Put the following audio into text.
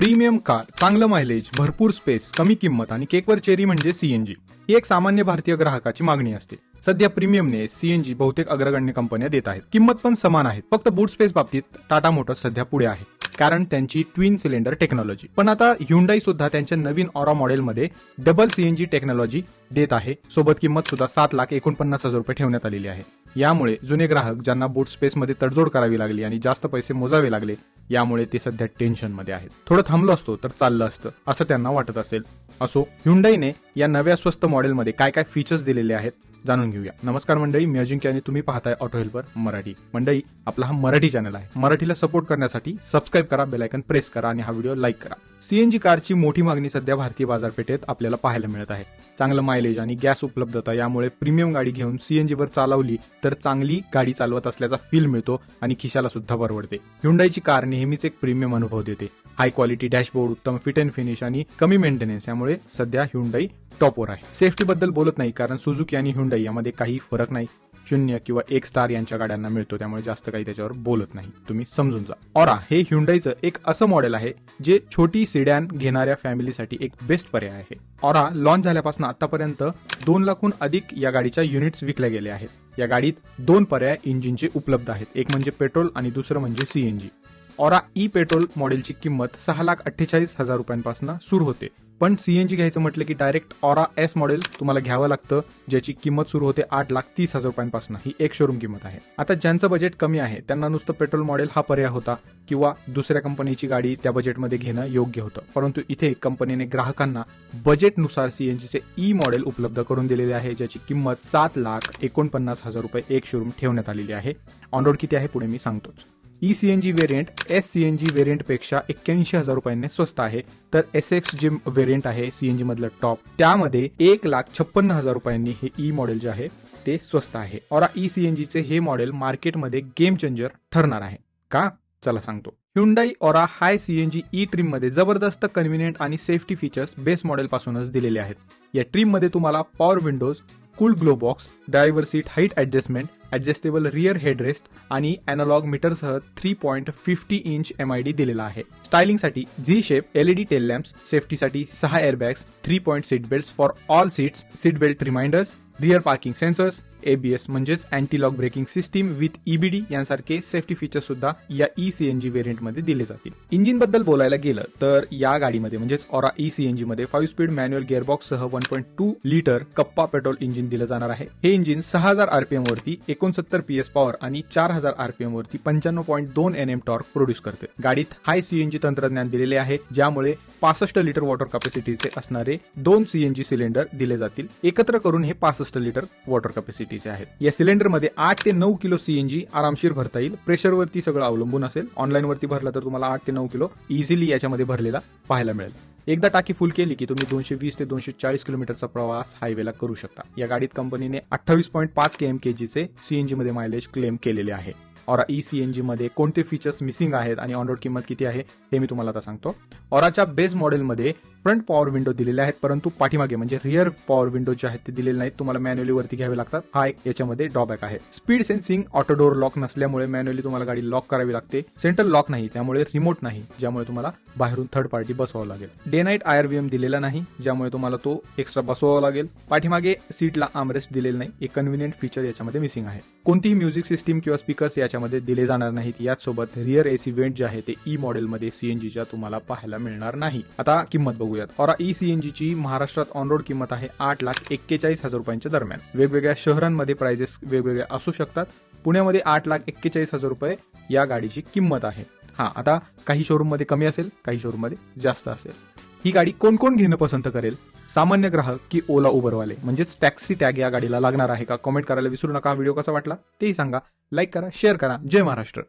Premium car चांगलं mileage भरपूर space कमी किंमत आणि केकवर चेरी म्हणजे सीएनजी ही एक सामान्य भारतीय ग्राहकाची मागणी असते. सध्या प्रीमियमने सीएनजी बहुतेक अग्रगण्य कंपन्या देत आहेत. किंमत पण समान आहेत. फक्त बूट स्पेस बाबतीत टाटा मोटर्स सध्या पुढे आहे. कारण त्यांची ट्विन सिलेंडर टेक्नॉलॉजी पण आता ह्युंडाई सुद्धा त्यांच्या नवीन ऑरा मॉडेलमध्ये डबल सीएनजी टेक्नॉलॉजी देत आहे. सोबत किंमत सुद्धा सात लाख एकोणपन्नास हजार रुपये ठेवण्यात आलेली आहे. यामुळे जुने ग्राहक ज्यांना बूट स्पेसमध्ये तडजोड करावी लागली आणि जास्त पैसे मोजावे लागले यामुळे ते सध्या टेन्शनमध्ये आहेत. थोडं थांबलो असतो तर चाललं असतं असं त्यांना वाटत असेल. असो ह्युंडाईने या नव्या स्वस्त मॉडेलमध्ये काय काय फीचर्स दिलेले आहेत जाणून घेऊया. नमस्कार मंडळी मी अजिंक्य आणि तुम्ही पाहताय ऑटो हेल्पर मराठी. मंडळी आपला हा मराठी चॅनल आहे. मराठीला सपोर्ट करण्यासाठी सबस्क्राईब करा बेलायकन प्रेस करा आणि हा व्हिडिओ लाईक करा. सीएनजी कारची मोठी मागणी सध्या भारतीय बाजारपेठेत आपल्याला पाहायला मिळत आहे. चांगलं मायलेज आणि गॅस उपलब्धता यामुळे प्रीमियम गाडी घेऊन सीएनजी वर चालवली तर चांगली गाडी चालवत असल्याचा फील मिळतो आणि खिशाला सुद्धा परवडते. हुंडाईची कार नेहमीच एक प्रीमियम अनुभव देते. हाय क्वालिटी डॅशबोर्ड उत्तम फिट अँड फिनिश आणि कमी मेंटेनन्स यामुळे सध्या ह्युंडाई टॉपवर आहे. सेफ्टी बद्दल बोलत नाही कारण सुझुकी आणि ह्युंडाई यामध्ये काही फरक नाही. शून्य किंवा एक स्टार यांच्या गाड्यांना मिळतो त्यामुळे जास्त काही त्याच्यावर बोलत नाही. तुम्ही समजून जा. ऑरा हे ह्युंडाईचं एक असं मॉडेल आहे जे छोटी सिडॅन घेणाऱ्या फॅमिलीसाठी एक बेस्ट पर्याय आहे. ऑरा लॉन्च झाल्यापासून आतापर्यंत दोन लाखहून अधिक या गाडीच्या युनिट्स विकल्या गेल्या आहेत. या गाडीत दोन पर्याय इंजिनचे उपलब्ध आहेत. एक म्हणजे पेट्रोल आणि दुसरं म्हणजे सीएनजी ऑरा ई पेट्रोल मॉडेलची किंमत सहा लाख अठ्ठेचाळीस हजार रुपयांपासून सुरू होते. पण सीएनजी घ्यायचं म्हटलं की डायरेक्ट ऑरा एस मॉडेल तुम्हाला घ्यावं लागतं ज्याची किंमत सुरू होते आठ लाख तीस हजार रुपयांपासून. ही एक शोरूम किंमत आहे. आता ज्यांचं बजेट कमी आहे त्यांना नुसतं पेट्रोल मॉडेल हा पर्याय होता किंवा दुसऱ्या कंपनीची गाडी त्या बजेटमध्ये घेणं योग्य होतं. परंतु इथे कंपनीने ग्राहकांना बजेटनुसार सीएनजीचे ई मॉडेल उपलब्ध करून दिलेले आहे ज्याची किंमत सात लाख एकोणपन्नास हजार रुपये एक शोरूम ठेवण्यात आलेली आहे. ऑनरोड किती आहे पुढे मी सांगतोच. E C N G variant S C N G पेक्षा एक्क्याऐंशी हजार रुपयांनी स्वस्त आहे. तर एस एक्स जे व्हेरियंट आहे सीएनजी मधलं टॉप त्यामध्ये एक लाख छप्पन्न हजार रुपयांनी हे e ई मॉडेल जे आहे ते स्वस्त आहे. और ई सी एन जीचे हे मॉडेल मार्केटमध्ये गेम चेंजर ठरणार आहे. का? चला सांगतो. Hyundai Aura Hy CNG E ट्रीममध्ये जबरदस्त कन्व्हिनियंट आणि सेफ्टी फीचर्स बेस मॉडेलपासूनच दिलेले आहेत. या ट्रीममध्ये तुम्हाला power windows cool glow box driver seat height adjustment adjustable rear headrest आणि analog मीटरसह three point fifty inch M I D दिलेला आहे. स्टायलिंगसाठी Z shape LED tail lamps सेफ्टीसाठी सहा airbags three point seat belt for all seats seat belt reminders rear parking sensors ABS म्हणजेच anti lock braking system with EBD यांसारखे safety feature सुद्धा या E CNG व्हेरियंटमध्ये दिले जातील. इंजिनबद्दल बोलायला गेलं तर या गाडीमध्ये म्हणजेच ऑरा ई सीएनजी मध्ये फाईव्ह स्पीड मॅन्युअल गिअरबॉक्स सह one point two litre Kappa petrol engine दिलं जाणार आहे. हे इंजिन सहा हजार आरपीएम वरती एकोणसत्तर पीएस पॉवर आणि चार हजार आरपीएम वरती पंच्याण्णव पॉईंट दोन एन एम टॉर्क प्रोड्यूस करते. गाडीत हाय सीएनजी तंत्रज्ञान दिलेले आहे ज्यामुळे पासष्ट लिटर वॉटर कॅपॅसिटीचे असणारे दोन सीएनजी सिलेंडर दिले जातील. एकत्र करून हे पासष्ट लिटर वॉटर कॅपॅसिटीचे आहेत. या सिलेंडरमध्ये आठ ते नऊ किलो सीएनजी आरामशीर भरता येईल. प्रेशरवरती सगळं अवलंबून असेल. ऑनलाईन वरती भरला तर तुम्हाला आठ ते नऊ किलो इझिली याच्यामध्ये भरलेला पाहायला मिळेल. एकदा टाकी फुल केली की तुम्ही दोनशे वीस ते दोनशे चाळीस किलोमीटरचा प्रवास हायवेला करू शकता. या गाडीत कंपनीने अठ्ठावीस पॉईंट पाच के एम के जीचे सीएनजी मध्ये मायलेज क्लेम केलेले आहे. ऑरा ई सी एन जीमध्ये कोणते फीचर्स मिसिंग आहेत आणि ऑनरोड किंमत किती आहे हे मी तुम्हाला आता सांगतो. ऑराच्या बेस मॉडेलमध्ये फ्रंट पॉवर विंडो दिलेले आहेत परंतु पाठीमागे म्हणजे रिअर पॉवर विंडो जे आहेत ते दिलेले नाहीत. तुम्हाला मॅन्युअली वरती घ्यावे लागतात. हा एक याच्यामध्ये ड्रॉबॅक आहे. Speed sensing auto door lock नसल्यामुळे मॅन्युअली तुम्हाला गाडी लॉक करावी लागते. सेंट्रल लॉक नाही त्यामुळे रिमोट नाही ज्यामुळे तुम्हाला बाहेरून थर्ड पार्टी बसवावं लागेल. डे नाईट आयआरव्हीएम दिलेला नाही ज्यामुळे तुम्हाला तो एक्स्ट्रा बसवावा लागेल. पाठीमागे सीटला आमरेस्ट दिलेलं नाही. एक कन्व्हिनियंट फीचर याच्यामध्ये मिसिंग आहे. कोणतीही म्युझिक सिस्टीम किंवा स्पीकर्स याच्या याच्यामध्ये दिले जाणार नाहीत. याचसोबत रिअर एसी वेंट जे आहे ते e ई मॉडेलमध्ये सीएनजीच्या तुम्हाला पाहायला मिळणार नाही. आता किंमत बघूयात. ऑरा ई सीएनजीची महाराष्ट्रात ऑनरोड किंमत आहे आठ लाख एक्केचाळीस हजार रुपयांच्या दरम्यान. वेगवेगळ्या शहरांमध्ये प्राइजेस वेगवेगळ्या असू शकतात. पुण्यामध्ये आठ लाख एक्केचाळीस हजार रुपये या गाडीची किंमत आहे. हा आता काही शोरूममध्ये कमी असेल काही शोरूममध्ये जास्त असेल. ही गाडी कोण कोण घेणं पसंत करेल? सामान्य ग्राहक की ओला उबरवाले म्हणजेच टॅक्सी टॅग या गाडीला लागणार आहे का? कमेंट करायला विसरू नका. व्हिडिओ कसा वाटला? तेही सांगा. लाईक करा शेअर करा. जय महाराष्ट्र.